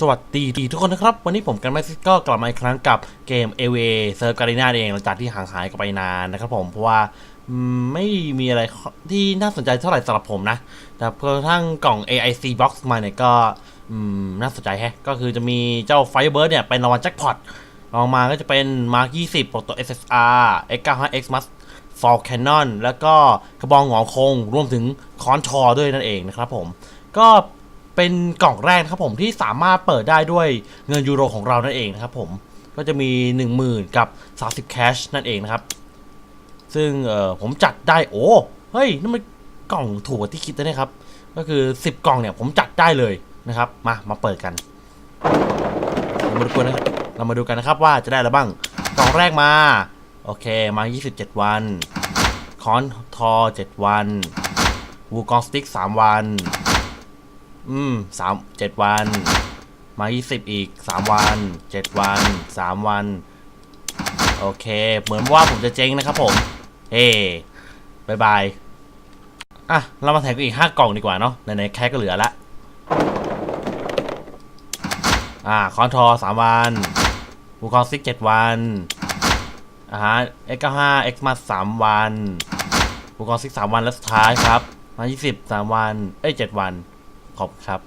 สวัสดีทุกคนนะครับ วันนี้ผมกันแม็กซิก็กลับมาอีกครั้งกับเกม a v a เซิร์ฟการีนาเองหลังจากที่ห่างหายกันไปนานนะครับผมเพราะว่าไม่มีอะไรที่น่าสนใจเท่าไหร่สำหรับผมนะแต่กระทั่งกล่อง AIC box มาเนี่ยก็น่าสนใจแฮะก็คือจะมีเจ้า Firebird เนี่ยเป็นรางวัลแจ็คพอตรองมาก็จะเป็น Mark 20 Proto SSR X95X m u s f a l Cannon แล้วก็กระบองหงอคงรวมถึงคอนทอด้วยนั่นเองนะครับผมก็ เป็นกล่องแรกครับผมที่สามารถเปิดได้ด้วยเงินยูโรของเรานั่นเองนะครับผมก็จะมี 10,000 กับ 30 แคชนั่นเองนะครับ ซึ่งเออผมจัดได้โอ้เฮ้ยนั่นมันกล่องถูกกว่าที่คิดนะเนี่ยครับ ก็คือ 10 กล่องเนี่ยผมจัดได้เลยนะครับ มามาเปิดกันเรามาดูกันนะครับเรามาดูกันนะครับว่าจะได้อะไรบ้างกล่องแรกมา โอเคมา 27 วัน คอนทอ 7 วัน วูกองสติ๊ก 3 วัน อืมสามเจ็ดวัน มา20อีก3วัน7วัน3วัน โอเค เหมือนว่าผมจะเจ๊งนะครับผม เฮ้บายบาย อะ เรามาแถมกันอีก5กล่องดีกว่าเนาะไหนๆแค่ก็เหลือละ อ่า คอนทอสามวันบูคอนซิกเจ็ดวันอ่าฮะ X95 X มาสามวันบูคอนซิกสามวันแล้วสุดท้ายครับ มา20 3วัน เอ้ย7วัน ขอบครับ